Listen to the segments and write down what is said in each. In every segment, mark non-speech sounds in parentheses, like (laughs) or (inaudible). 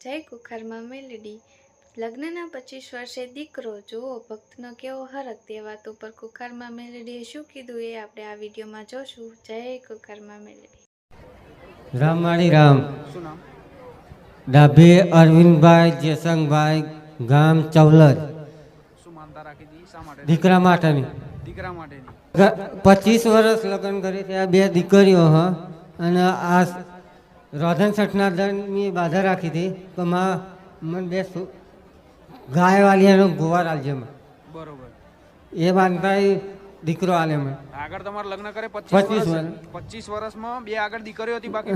જય કુખારમાં મેલેડી. લગ્નના પચીસ વર્ષે દીકરો. જુઓ, ભક્તનો કેવો હરક તે વાત ઉપર કુખારમાં મેલેડીએ શું કીધું એ આપણે આ વિડીયોમાં જોશું. જય કુખારમાં મેલેડી. રામ શું રામ. ડાભી અરવિંદભાઈ જયસંગભાઈ ગામ માટે દીકરા માટેની. દીકરા માટેની પચીસ વર્ષ લગ્ન કરી ત્યાં બે દીકરીઓ, હ. અને આ રોધન સઠના દંડની બાધા રાખી હતી તો માં મને બે ગાય વાલીનો ગોવાર આલજે મને બરોબર. એ બાંધતા દીકરો આલે મને આગળ તમારે લગ્ન કરે 25 પચીસ વર્ષ. પચીસ વર્ષમાં બે આગળ દીકરીઓ હતી બાકી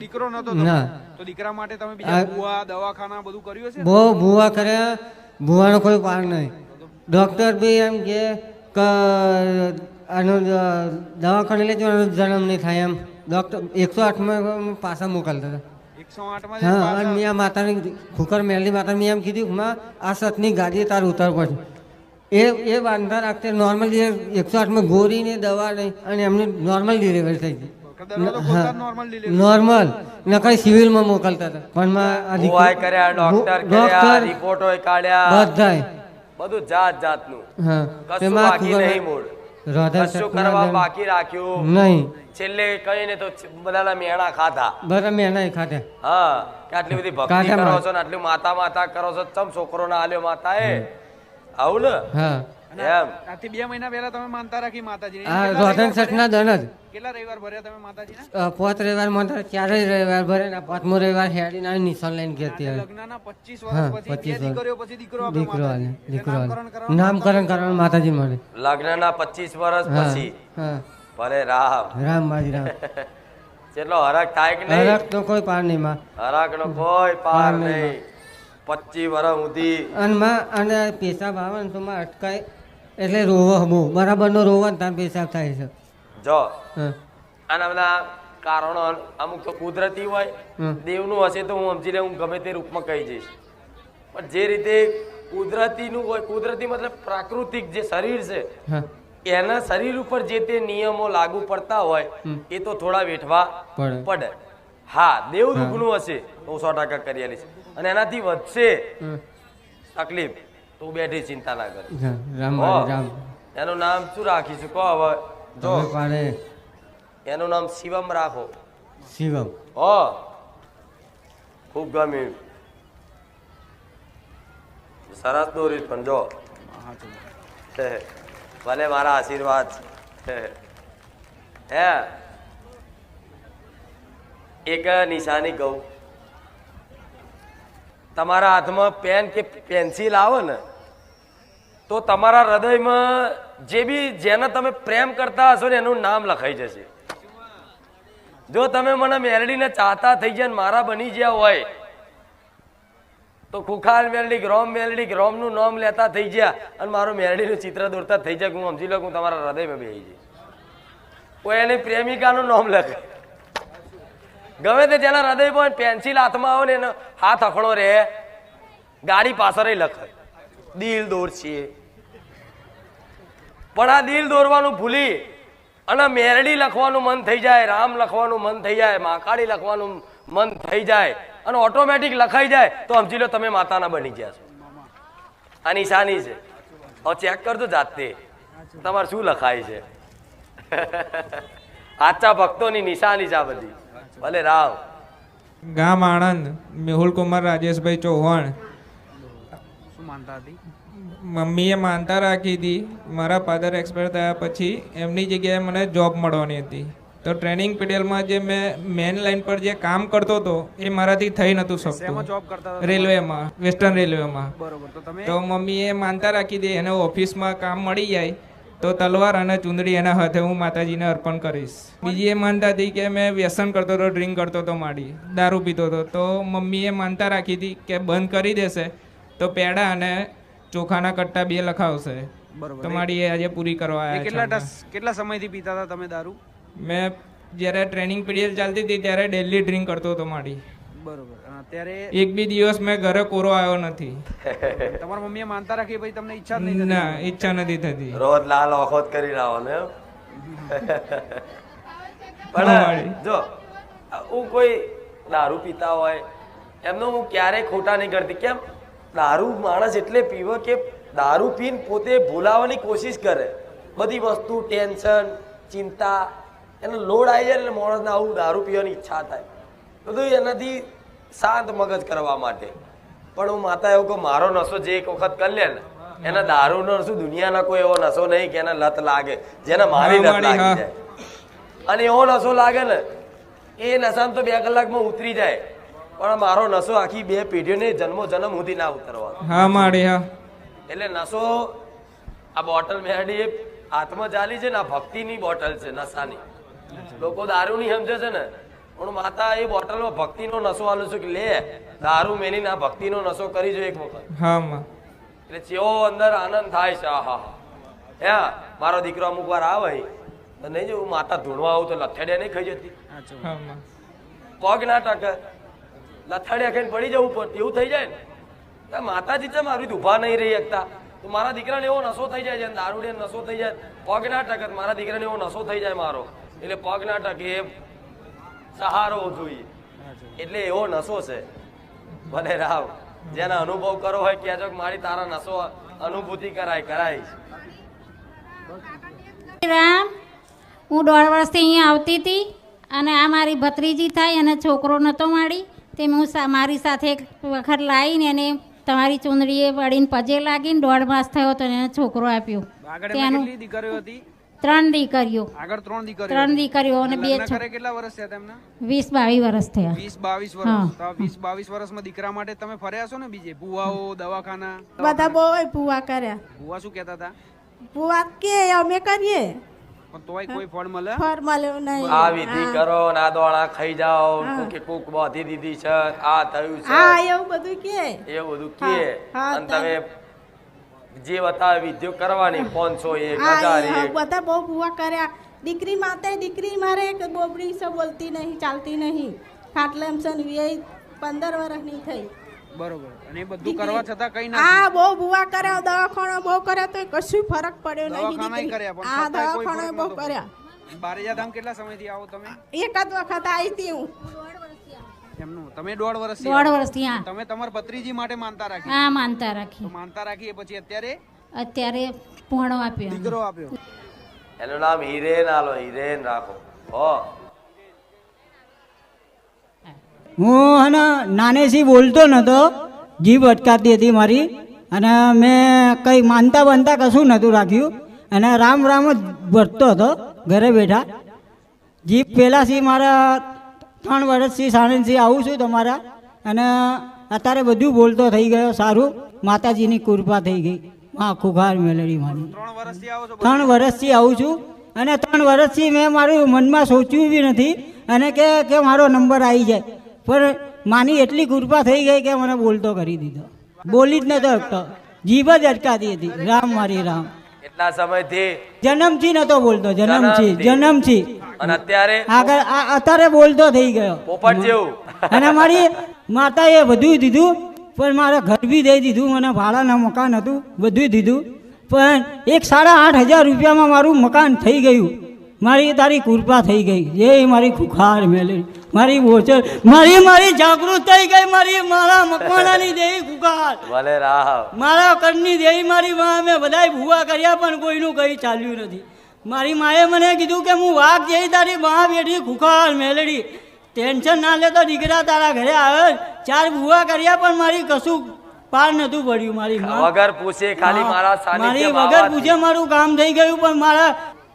દીકરો નતો ના. તો દીકરા માટે તમે બીજા ભૂવા દવાખાના બધું કર્યું હશે? બહુ ભૂવા કર્યા. ભૂવાનો કોઈ પાર નહીં. ડૉક્ટર બી એમ કે આનો દવાખાને લેજો જન્મ નહીં થાય એમ. ડૉક્ટર એકસો આઠમાં પાછા મોકલતા હતા. એકસો આઠમાં હા અને મેં આ માતાની ખુકર મેલી માતા મેં એમ કીધું માં આ સતની ગાડી તાર ઉતાર પડશે. એ એ બાંધતા રાખતે નોર્મલ જે એકસો આઠમાં ગોળીને દવા નહીં અને એમની નોર્મલ ડિલિવરી થઈ ગઈ. નોર્મલ નકર સિવિલમાં મોકલતા હતા. પણ માં આ કર્યા ડોક્ટર કર્યા રિપોર્ટોય કાઢ્યા. બધાય. બધું જાત જાતનું. હા કશું બાકી નહીં મૂળ. કશું કરવા બાકી રાખ્યું. નહીં. છેલ્લે કહીને તો બધાના મેણા ખાધા. હા કે આટલી બધી ભક્તિ કરો છો ને આટલી માતા માતા કરો છો ચમ છોકરો ના આલ્યો માતા એ આવું ને? હા. એમ. આજથી બે મહિના પહેલા તમે માનતા રાખી માતાજીની. આ કેટલા રોધન દન જ? કેટલા રવિવાર ભર્યા તમે માતાજીના? પોત રવિવાર માનતા તો ચારેય રવિવાર ભરે ને પાંચમો રવિવાર હેડી ના નિશાન લઈને લગ્નના 25 વર્ષ પછી દીકરીઓ પછી દીકરો આપ્યો દીકરો માતાજી. દીકરો નામકરણ કરાવવાનું કરવાનું માતાજી મળે. લગ્નના પચીસ વર્ષ પછી. હા. ભલે રામ. રામ માજી રામ. (laughs) જેટલો હરક થાય કે નહીં? હરક તો કોઈ પાર નહીં માં. હરક નો કોઈ પાર નહીં. નહીં. પચીસ વર્ષ સુધી. અને માં અને પેશાબ આવે ને તો માં અટકાય. એટલે રોવો બહુ બરાબરનો રોવો તાન પેશાબ થાય છે. જો આના બધા કારણો અમુક તો કુદરતી હોય દેવનું હશે તો હું સમજી લે હું ગમે તે રૂપમાં કહી જઈશ. પણ જે રીતે કુદરતીનું હોય કુદરતી મતલબ પ્રાકૃતિક જે શરીર છે એના શરીર ઉપર જે તે નિયમો લાગુ પડતા હોય એ તો થોડા વેઠવા પડે. હા દેવ દુઃખનું હશે તો હું સો ટકા કરી આલીશ અને એનાથી વધશે તકલીફ. તો બેઠી ચિંતા ના કરી. રામ રામ. એનું નામ શું રાખીશું? કહો હવે. જો. પાડે. એનું નામ શિવમ રાખો. શિવમ. હો. ખૂબ ગમ્યું. સરસ દોરી પણ જો. ભલે મારા આશીર્વાદ. હે એક નિશાની કહું તમારા હાથમાં પેન કે પેન્સિલ આવે ને તો તમારા હૃદયમાં જે બી જેને તમે પ્રેમ કરતા હશો ને એનું નામ લખાઈ જશે. જો તમે મને મેરડીને ચાહતા થઈ ને મારા બની ગયા હોય, તો ખુખાલ મેરડી, રોમ મેરડી, રોમનું નામ લેતા થઈ ગયા અને મારું મેરડીનું ચિત્ર દોરતા થઈ જાય હું સમજી લઉં તમારા હૃદયમાં બેસી જઈશ કોઈ એની પ્રેમિકાનું નામ લખે. ગમે તે જેના હૃદયમાં પેન્સિલ હાથમાં આવે ને એનો હાથ અખડો રહે, ગાડી પાછળ લખે. દિલ દોર છીએ પણ આ દિલ દોરવાનું ભૂલી. અને મેરડી લખવાનું મન થઈ જાય રામ લખવાનું મન થઈ જાય માકાળી લખવાનું મન થઈ જાય અને ઓટોમેટિક લખાઈ જાય તો સમજી લો તમે માતાના બની ગયા છો. આ નિશાની છે. હવે ચેક કરજો જાતે. તમારે શું લખાય છે? (laughs) આચા ભક્તોની નિશાની છે આ બધી. ભલે રાવ. ગામ આણંદ મેહુલ કુમાર રાજેશભાઈ ચૌહાણ. શું માનતા હતી? મમ્મીએ માનતા રાખી હતી. મારા ફાધર એક્સપાયર થયા પછી એમની જગ્યાએ મને જોબ મળવાની હતી. તો ટ્રેનિંગ પીરિયડમાં જે મેં મેન લાઈન પર જે કામ કરતો હતો એ મારાથી થઈ નહોતું શકતું. હતા રેલવેમાં વેસ્ટર્ન રેલવેમાં તો તો મમ્મીએ માનતા રાખી દે એને ઓફિસમાં કામ મળી જાય તો તલવાર અને ચુંદડી એના હાથે હું માતાજીને અર્પણ કરીશ. બીજી એ માનતા હતી કે મેં વ્યસન કરતો હતો ડ્રિંક કરતો હતો માડી દારૂ પીતો હતો. તો મમ્મીએ માનતા રાખી હતી કે બંધ કરી દેશે તો પેડા અને ચોખાના કટ્ટા બે લખાવશે. બરોબર. તો એ આજે પૂરી કરવા આવ્યા કેટલા કેટલા સમયથી પીતા હતા તમે દારૂ? મેં જ્યારે ટ્રેનિંગ પીરિયડ ચાલતી હતી ત્યારે ડેલી ડ્રિંક કરતો હતો મારી. બરોબર. ત્યારે એક બી દિવસ મેં ઘરે કોરો આવ્યો નથી. (laughs) તમારા મમ્મીએ માનતા રાખી ભાઈ તમને ઈચ્છા નથી નહીં ના ઈચ્છા નથી થતી. રોજ લાલ ઓખોત કરી લાવો ને એમ? (laughs) પણ જો હું કોઈ દારૂ પીતા હોય એમનો હું ક્યારેય ખોટા નહીં કરતી. કેમ? દારૂ માણસ એટલે પીવે કે દારૂ પીને પોતે ભૂલાવાની કોશિશ કરે. બધી વસ્તુ ટેન્શન ચિંતા એનો લોડ આવી જાય એટલે માણસને આવું દારૂ પીવાની ઈચ્છા થાય. બધું એનાથી શાંત મગજ કરવા માટે. પણ હું માતા એવું કહું મારો નશો જે એક વખત કરી લે ને એના દારૂનો શું દુનિયાના કોઈ એવો નશો નહીં કે એને લત લાગે જેને મારી લત લાગી જાય. અને એવો નશો લાગે ને એ નશામાં તો બે કલાકમાં ઉતરી જાય. પણ મારો નશો આખી બે પેઢીઓને જન્મો જન્મ સુધી ના ઉતરવાનો હા માડી હા. એટલે નશો આ બોટલ એ હાથમાં ચાલી છે ને આ ભક્તિની બોટલ છે નશાની. લોકો દારૂની સમજે છે ને. પણ માતા એ બોટલમાં ભક્તિનો નશો આલું છું કે લે દારૂ મેલીને આ ભક્તિનો નશો કરી જો એક વખત. હા માં. એટલે જેવો અંદર આનંદ થાય છે આહા. હા મારો દીકરો અમુક વાર આવે તો નહીં જો હું માતા ધૂણવા આવું તો લથેડે નહીં ખાઈ જતી. હા પગ ના ટકે. લથડિયા ખાઈને પડી જવું પડતું એવું થઈ જાય ને? માતાજી છે મારું ઊભા નહીં રહી શકતા? તો મારા દીકરાને એવો નશો થઈ જાય છે દારૂડે નશો થઈ જાય. પગ ના ટકે મારા દીકરાને એવો નશો થઈ જાય મારો. એટલે પગ ના ટકે સહારો જોઈએ. એટલે એવો નશો છે. ભલે રાવ, જેને અનુભવ કરો હોય કહેજો કે મારી તારા નશો અનુભૂતિ કરાય કરાય રામ, હું દોઢ વર્ષથી અહીંયા આવતી હતી અને આ મારી ભત્રીજી થાય અને છોકરો નહોતો માડી તે હું મારી સાથે એક વખત લાવીને એને તમારી ચૂંદડીએ પડીને પજે લાગીને દોઢ માસ થયો તો એને છોકરો આપ્યો. ત્યાંનું દીકરીઓ હતી? ત્રણ દીકરીઓ. આગળ ત્રણ દીકરીઓ ત્રણ દીકરીઓ અને બે કેટલા વર્ષ થયા તેમના? વીસ બાવીસ વર્ષ થયા. વીસ બાવીસ હા. વર્ષ તો આ વીસ બાવીસ વર્ષમાં દીકરા માટે તમે ફર્યા છો ને બીજે? ભુવાઓ દવાખાના? બધા બહુ ભુવા કર્યા. ભુવા શું કહેતા હતા? ભુવા કે અમે કરીએ? પણ તોય કોઈ ફળ મળે? ફળ મળ્યો નહીં. આ વિધિ કરો ના દોણા ખાઈ જાઓ કે કૂક બાંધી દીધી છે આ થયું છે. હા એવું બધું કે. એવું બધું કે. અને તમે જે બતાવે વિધિઓ કરવાની પાંચસો એક હા હજાર એ હા, એક. બધા બહુ ભૂવા કર્યા. દીકરી માતે દીકરી મારે એક બોબડી છે બોલતી નહીં ચાલતી નહીં. ખાટલે એમ છે ને વીએ પંદર વર્ષની થઈ. બરોબર. અને બધું કરવા છતાં કઈ ના આ બહુ ભૂવા કર્યા દવાખાનો બહુ કર્યા તો કશું ફરક પડ્યો નહીં. દવાખાનાય કર્યા પણ આ દવાખાનો ફરક કર્યા. બારેજા ધામ કેટલા સમયથી આવો તમે? એક વખત આવી હતી હું. એમનું તમે દોઢ વર્ષ દોઢ વર્ષથી હા. તમે તમારા ભત્રીજી માટે માનતા રાખી. હા માનતા રાખી. તો માનતા રાખી એ પછી અત્યારે? અત્યારે પૂણો આપ્યો દીકરો આપ્યો. એનું નામ હિરેન આલો હિરેન રાખો. હો. હું હે ને નાનેથી બોલતો નહોતો જીભ અટકાતી હતી મારી અને મેં કંઈ માનતા બનતા કશું નહોતું રાખ્યું. અને રામ રામ જ ભરતો હતો ઘરે બેઠા. જીભ પહેલાંથી મારા ત્રણ વર્ષથી સાણંદથી આવું છું તમારા. અને અત્યારે બધું બોલતો થઈ ગયો સારું. માતાજીની કૃપા થઈ ગઈ. આખું ઘર મેલડી મારી. ત્રણ વર્ષથી આવું છું અને ત્રણ વર્ષથી મેં મારું મનમાં સોચ્યું બી નથી. અને કે કે મારો નંબર આવી જાય. પણ માની એટલી કૃપા થઈ ગઈ કે મને બોલતો કરી દીધો. બોલી જ નતો શકતો. જીભ જ અટકાતી હતી. રામ મારી રામ. એટલા સમયથી? જન્મથી નતો બોલતો. જન્મથી જન્મથી. અને અત્યારે? આગળ આ- અત્યારે બોલતો થઈ ગયો. પોપટ જેવું. અને મારી માતાએ બધું દીધું પણ મારે ઘર બી દઈ દીધું. મને ભાડાના મકાન હતું બધું દીધું. પણ એક સાડા આઠ હજાર રૂપિયામાં મારું મકાન થઈ ગયું. મારી તારી કૃપા થઈ ગઈ. એ મારી ખુખાર મેલી મારી બોચર મારી મારી જાગૃત થઈ ગઈ મારી મારા મકવાણાની દેવી ખુખાર. ભલે રાહ મારા કરની દેવી મારી માં મેં બધાય ભૂવા કર્યા પણ કોઈનું કંઈ ચાલ્યું નથી. મારી માએ મને કીધું કે હું વાઘ જઈ તારી મા બેઠી ખુખાર મેલડી. ટેન્શન ના લેતો દીકરા તારા ઘરે આવે. ચાર ભૂવા કર્યા પણ મારી કશું પાર નતું પડ્યું મારી વગર પૂછે ખાલી મારા મારી વગર પૂછે મારું કામ થઈ ગયું પણ મારા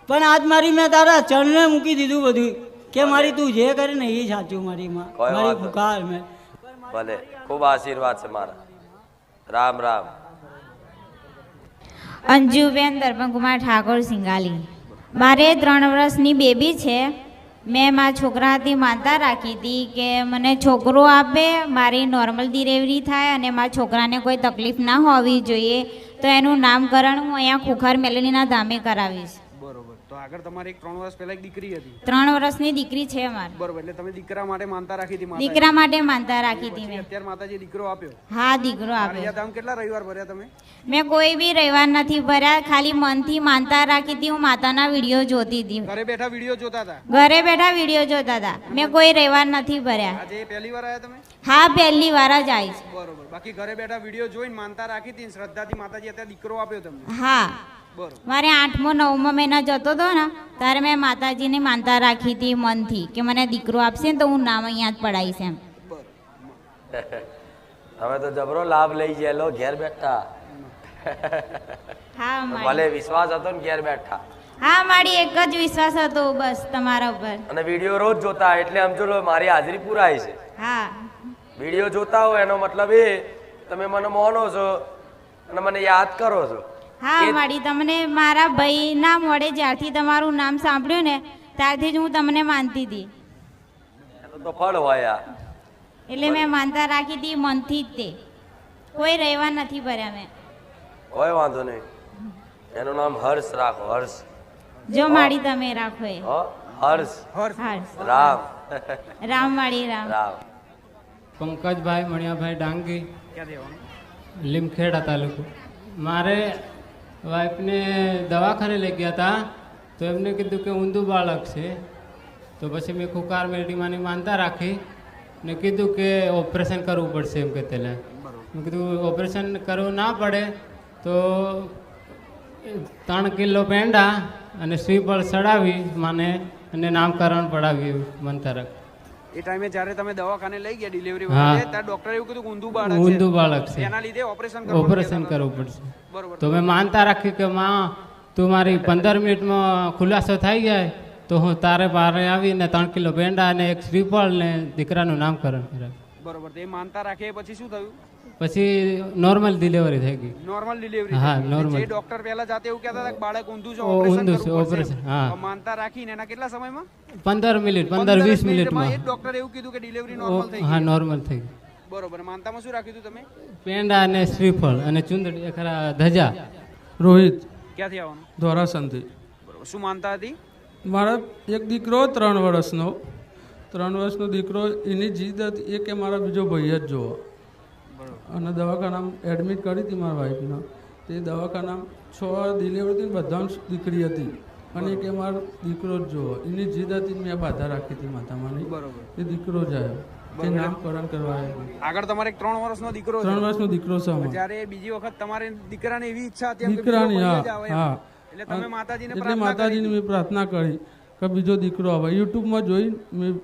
પણ આજ મારી મેં તારા ચરણે મૂકી દીધું બધું. કે મારી તું જે કરે ને એ સાચું મારી માં. મારી વાંધો મેં. ભલે. ખૂબ આશીર્વાદ છે મારા. રામ રામ. અંજુબેન દર્પણકુમાર ઠાકોર સિંગાલી. મારે ત્રણ વર્ષની બેબી છે. મેં મારા છોકરાથી માનતા રાખી હતી કે મને છોકરો આપે મારી નોર્મલ ડિલિવરી થાય અને મારા છોકરાને કોઈ તકલીફ ના હોવી જોઈએ તો એનું નામકરણ હું અહીંયા ખુખાર મેલનીના ધામે કરાવીશ. તો તો આગળ તમારે એક ત્રણ વર્ષ પહેલા એક દીકરી હતી. ત્રણ વર્ષની દીકરી છે અમારી. બરોબર એટલે તમે દીકરા માટે માનતા રાખી હતી માતાએ. દીકરા માટે માનતા રાખી હતી મેં. અત્યારે માતાજી દીકરો આપ્યો? હા દીકરો આપ્યો. કાળિયા ધામ કેટલા રવિવાર ભર્યા તમે? મેં કોઈ બી રવિવાર નથી ભર્યા ખાલી મનથી માનતા રાખી હતી હું માતાના વીડિયો જોતી હતી. ઘરે બેઠા વીડિયો જોતા હતા? ઘરે બેઠા વીડિયો જોતા હતા. મેં કોઈ રવિવાર નથી ભર્યા. આજે પહેલી વાર આવ્યા તમે? હા પહેલી વાર જ આવી છે. બરોબર બાકી ઘરે બેઠા વીડિયો જોઈને માનતા રાખી હતી ને શ્રદ્ધાથી માતાજી અત્યારે દીકરો આપ્યો તમને? હા. મારે આઠમો નવમો મહિના જતો હતો ને ત્યારે મેં માતાજીની માનતા રાખી હતી મનથી કે મને દીકરો આપશે ને તો હું નામ અહીંયા જ પડાવીશ એમ. હવે તો જબરો લાભ લઈ ગયેલો ઘેર બેઠા. હા ભલે વિશ્વાસ હતો ને ઘેર બેઠા. હા મારી એક જ વિશ્વાસ હતો બસ તમારા ઉપર. અને વીડિયો રોજ જોતા એટલે સમજો લો મારી હાજરી પુરાય છે. હા. વીડિયો જોતા હોય એનો મતલબ એ તમે મને મોનો છો અને મને યાદ કરો છો. હા માડી તમને મારા ભાઈ ના મોડે જ્યારથી તમારું નામ સાંભળ્યું ને ત્યારથી જ હું તમને માનતી હતી. તો ફળ હોય એટલે મેં માનતા રાખી હતી મનથી જ તે. કોઈ રહેવા નથી ભર્યા મેં. કોઈ વાંધો નહીં. એનું નામ હર્ષ રાખો હર્ષ. જો માડી તમે રાખો એ. હો હર્ષ. હર્ષ. હર્ષ. રામ. રામ માડી રામ. રામ. પંકજભાઈ મણિયાભાઈ ડાંગી લીમખેડા તાલુકો. મારે વાઈફને દવાખાને લઈ ગયા હતા તો એમને કીધું કે ઊંધું બાળક છે. તો પછી મેં ખુકાર મેરડીમાંની માનતા રાખી ને કીધું કે ઓપરેશન કરવું પડશે એમ કે તેને મેં કીધું, ઓપરેશન કરવું ના પડે તો ત્રણ કિલો પેંડા અને શ્રીફળ ચડાવી મને અને નામકરણ પડાવ્યું. માનતા રાખ એ ટાઈમે જ્યારે તમે દવાખાને લઈ ગયા ડિલિવરી. વખતે ત્યાં ડોક્ટરે એવું કીધું ઊંધું બાળક છે. ઊંધું બાળક છે. એના લીધે ઓપરેશન કરવું ઓપરેશન કરવું પડશે. બરોબર તો મેં માનતા રાખી કે માં તું મારી પંદર મિનિટમાં ખુલાસો થઈ જાય તો હું તારે બહાર આવીને ત્રણ કિલો પેંડા અને એક શ્રીફળ ને દીકરાનું નામકરણ કરાવ્યું બરોબર તો એ માનતા રાખે પછી શું થયું? પછી નોર્મલ ડિલિવરી થઈ ગઈ. નોર્મલ ડિલિવરી હા, નોર્મલ જે ડોક્ટર પહેલા જાતે એવું કહેતા હતા કે બાળક ઊંધું છે ઓપરેશન કરવું ઓપરેશન હા. માનતા રાખીને એના કેટલા સમયમાં? પંદર મિનિટ પંદર વીસ જ મિનિટમાં. એ ડોક્ટર એવું કીધું કે ડિલિવરી નોર્મલ થઈ હા નોર્મલ થઈ ગઈ. બરોબર માનતામાં શું રાખ્યું તમે? પેંડા અને શ્રીફળ અને ચુંદડી ખરા ધજા. રોહિત. ક્યાંથી આવવાનું? ધોરાસનથી. બરોબર શું માનતા હતી? મારા એક દીકરો ત્રણ વર્ષનો. ત્રણ વર્ષનો દીકરો એની જીદ હતી એ કે મારા બીજો ભાઈ જ જોવો. અને દવાખાનામાં એડમિટ કરી હતી મારા વાઈફને તે દવાખાનામાં છ ડિલિવરી હતી ને દીકરી હતી. અને કે મારો દીકરો જ જોવો. એની જીદ હતી મેં બાધા રાખી હતી માતામાંની. બરોબર. એ દીકરો જ આવ્યો. તે નામકરણ કરવા આગળ તમારે એક ત્રણ વર્ષનો દીકરો ત્રણ વર્ષનો દીકરો છે. જ્યારે બીજી વખત તમારે દીકરાની એવી ઈચ્છા હતી દીકરાની હા. હા. એટલે તમે માતાજીને એટલે માતાજીને મેં પ્રાર્થના કરી કે બીજો દીકરો આવે. યુટ્યુબમાં જોઈ મેં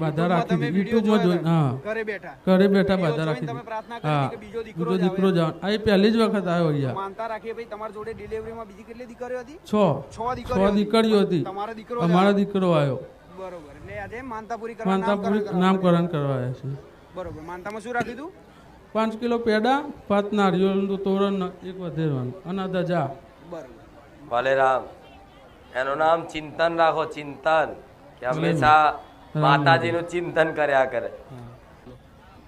બાધા રાખી તમે હતી વીડિયો યુટ્યુબમાં હા. ઘરે બેઠા. ઘરે બેઠા બાધા રાખી તમે પ્રાર્થના કરી કે બીજો દીકરો બીજો દીકરો. જાવ આ એ પહેલી જ વખત આવ્યો અહીંયા. માનતા રાખીએ ભાઈ તમારા જોડે ડિલિવરીમાં બીજી કેટલી દીકરીઓ હતી? છ. છ દીકરીઓ છ દીકરીઓ હતી. તમારો દીકરો અમારો દીકરો આવ્યો. બરોબર. એટલે આજે માનતાપુરી કરવા માનતાપુરી નામકરણ નામકરણ કરવા આવ્યા છે. બરોબર. માનતામાં શું રાખ્યું હતું? પાંચ કિલો પેડા પાંચ નારિયેળનું તોરણ એક વધેરવાનું. અને દજા બરોબર. ભલે રામ એનું નામ ચિંતન રાખો ચિંતન. કે હંમેશા માતાજીનું ચિંતન કર્યા કરે.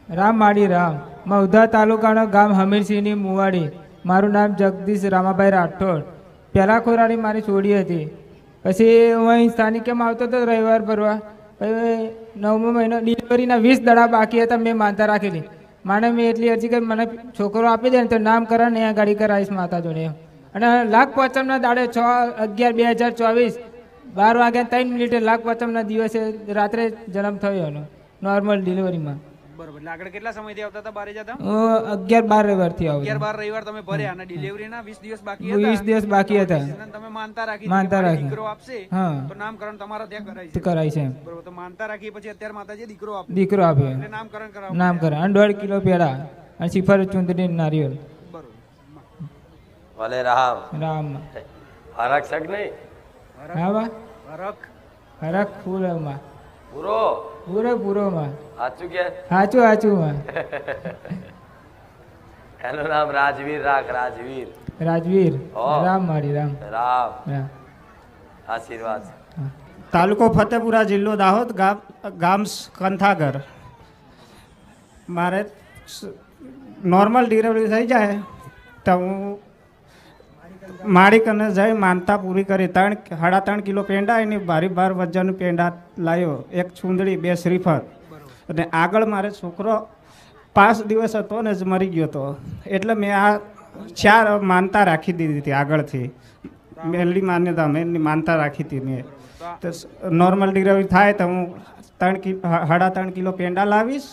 રામ માડી રામ. મૌધા તાલુકાનો ગામ હમીરસિંહની મુવાડી. મારું નામ જગદીશ રામાભાઈ રાઠોડ. પહેલાં ખોરાડી મારી છોડી હતી. પછી હું અહીં સ્થાનિક કેમ આવતો હતો રવિવાર ભરવા. પછી નવમો મહિનો ડિલિવરીના વીસ દડા બાકી હતા મેં માનતા રાખેલી. માને મેં એટલી અરજી કરી મને છોકરો આપી દે ને તો નામ કરા ને અહીંયા ગાડી કરાવીશ માતા જોડે અને લાખ પચમના દાડે છ અગિયાર બે હજાર ચોવીસ બાર વાગ્યા ત્રણ મિનિટે લાખ પાંચમના દિવસે રાત્રે જન્મ થયો એનો નોર્મલ ડિલિવરીમાં બરોબર. એટલે આગળ કેટલા સમયથી આવતા હતા બારે જતા? હું અગિયાર બાર રવિવારથી આવું અગિયાર બાર રવિવાર તમે ભર્યા અને ડિલિવરીના વીસ દિવસ બાકી વીસ દિવસ બાકી હતા. તમે માનતા રાખી માનતા માનતા રાખી. દીકરો આપશે હા. તો નામકરણ તમારા ત્યાં કરાય છે. કરાય છે બરોબર તો માનતા રાખી પછી અત્યારે માતાજી દીકરો આપ્યો દીકરો આપ્યો એટલે નામકરણ કરાવવા નામ કરે અને દોઢ કિલો પેડા અને શિફર ચુંદડી નારિયેળ. ભલે રામ. રામ. આરક્ષક નહીં હા બા. હરખ. હરખ પૂરોમાં. પૂરો? પૂરે પૂરોમાં. સાચું કે? સાચું સાચું માં (laughs) એનું નામ રાજવીર રાખ રાજવીર. રાજવીર. રામ મારી રામ. રામ. આશીર્વાદ. તાલુકો ફતેપુરા જિલ્લો દાહોદ ગામ ગામ કંથાગર. મારે નોર્મલ ડિલિવરી થઈ જાય તો હું માળી કને જઈ માનતા પૂરી કરી. ત્રણ, સાડા ત્રણ કિલો પેંડા એની ભારી ભાર વજન પેંડા લાવ્યો એક છુંદડી, બે શ્રીફળ. અને આગળ મારે છોકરો પાંચ દિવસ હતો ને જ મરી ગયો હતો. એટલે મેં આ ચાર માનતા રાખી દીધી હતી આગળથી. મેલડી માન્યતા મેં માનતા રાખી હતી મેં. તો નોર્મલ ડિલિવરી થાય તો હું ત્રણ કિલો સાડા ત્રણ કિલો પેંડા લાવીશ,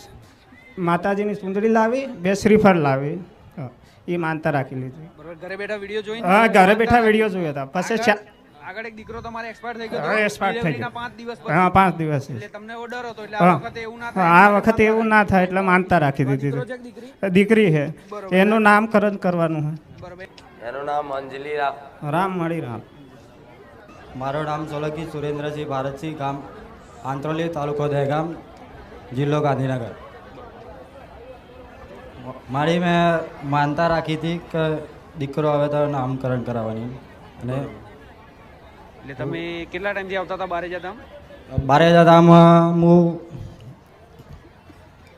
માતાજીની સુંદરી લાવી, બે શ્રીફળ લાવી. એ માનતા રાખી લીધી. ઘરે બેઠા વીડિયો જોઈને હા ઘરે બેઠા વીડિયો જોયો હતા. પછી આગળ એક દીકરો તમારે એક્સપાયર થઈ ગયો એક્સપાયર થઈ ગયો. પાંચ દિવસ હા પાંચ દિવસ. એટલે તમને એવો હતો એટલે આ વખતે એવું ના થાય. આ વખતે એવું ના થાય એટલે માનતા રાખી દીધી દીકરી છે એનું નામકરણ કરવાનું એનું નામ અંજલિ રામ. રામ મળી રામ મારું નામ સોલંકી સુરેન્દ્રસિંહ ભારતસિંહ ગામ આંત્રોલી તાલુકો દહેગામ જિલ્લો ગાંધીનગર. મારી મેં માનતા રાખી હતી કે દીકરો આવે તો નામકરણ કરાવવાની. અને એટલે તમે કેટલા ટાઈમથી આવતા હતા બારે જતા બારે જતા હું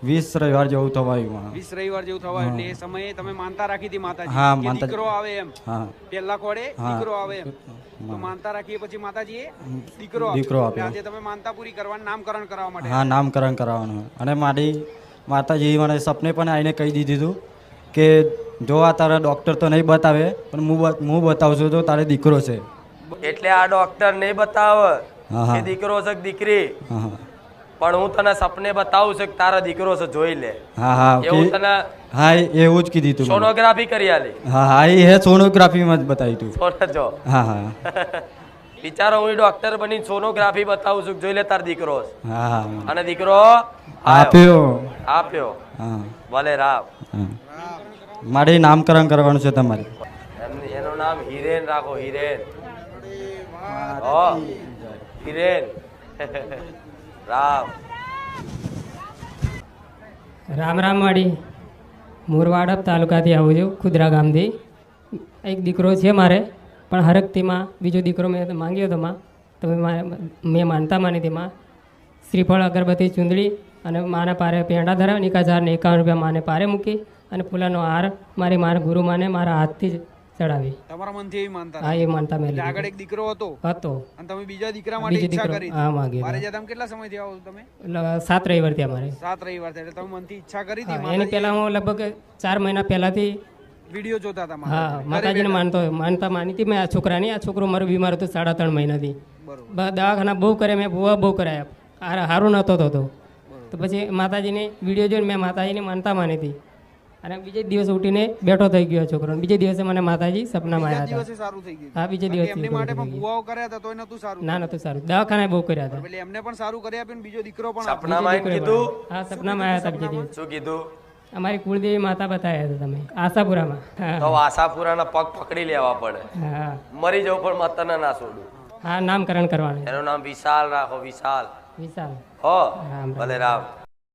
વીસ રવિવાર જેવું થવાયું. વીસ રવિવાર જેવું થવા એટલે એ સમયે તમે માનતા રાખી હતી માતાજી હા, કે દીકરો આવે એમ. હા. પહેલા કોડે દીકરો આવે એમ. તો માનતા રાખીએ પછી માતાજીએ દીકરો દીકરો આપ્યો. આજે તમે માનતા પૂરી કરવાનું નામકરણ કરવા માટે. હા નામકરણ કરાવવાનું. અને મારી માતાજી મને સપને પણ આવીને કહી દીધું કે જો આ તારા ડૉક્ટર તો નહીં બતાવે પણ હું હું બતાવું છું તો તારે દીકરો છે. એટલે આ ડોક્ટર નહીં બતાવ. કે દીકરો છે કે દીકરી. પણ હું તને સપને બતાવું છું કે તારા દીકરો છે જોઈ લે. હા હા એવું તને હા એવું જ કીધું તું સોનોગ્રાફી કરી આલી. હા હા એ હે સોનોગ્રાફીમાં જ બતાવી તું. જો. હા હા. (laughs) બિચારો હું ડોક્ટર બની સોનોગ્રાફી બતાવું છું. જોઈ લે તાર દીકરો. અને દીકરો આપ્યો. આપ્યો. હા. ભલે રામ. હા. મારે નામકરણ કરવાનું છે તમારે. એનું નામ હિરેન રાખો હિરેન. હિરેન. રામ. રામ રામ વાડી. મોરવાડપ તાલુકાથી આવું છું ખુદરા ગામથી. એક દીકરો છે મારે. પણ હરકતીમાં બીજો દીકરો મેં માંગ્યો હતો માં. તો મેં માનતા માની હતી માં. શ્રીફળ અગરબત્તી ચૂંદડી અને માને પારે પેંડા ધરાવે એક હજાર ને એકાવન રૂપિયા માને પારે મૂકી અને ફૂલાનો હાર મારી મારા ગુરુ માને મારા હાથથી જ ચડાવી. તમારા મનથી એવી માનતા હા એ માનતા મેં આગળ એક દીકરો હતો હતો. અને તમે બીજા દીકરા માટે ઈચ્છા કરી. હા, માંગી મારે. જતા કેટલા સમય થયા તમે? સાત રવિવાર ત્યાં મારે સાત રવિવાર એટલે તમે મનથી ઈચ્છા કરી હતી એની પહેલા હું લગભગ ચાર મહિના પહેલાંથી વીડિયો જોતા હતા હા માતાજીને માનતો માનતા માની હતી મેં આ છોકરાની આ છોકરો મારો બીમાર હતો સાડા ત્રણ મહિનાથી. બ- દવાખાના બહુ કર્યા મેં બહુ બહુ કરાયા. સારું નહોતો થતો. તો પછી માતાજીને વીડિયો જોઈને મેં માતાજીને માનતા માની હતી. અને બીજે દિવસ ઉઠીને બેઠો થઈ ગયો છોકરો બીજે દિવસે મને માતાજી સપનામાં બીજા આવ્યા દિવસે હતા સારું થઈ ગયું. હા બીજે દિવસ એમની માટે પણ ભૂવાઓ કર્યા હતા તોય નતું સારું. ના નતું સારું. દવાખાના બહુ કર્યા હતા. એટલે એમને પણ સારું કર્યા પણ બીજો દીકરો પણ. સપનામાં એમ કીધું? હા સપનામાં આવ્યા હતા બીજે દિવસ. શું કીધું? અમારી કુળદેવી માતા બતાવ્યા હતા તમે આશાપુરામાં. તો આશાપુરાના પગ પકડી લેવા પડે. હા. મરી જવું પણ મત ના છોડું. હા નામકરણ કરવાનું. એનું નામ વિશાલ રાખો વિશાલ. વિશાલ. હો. ભલે રામ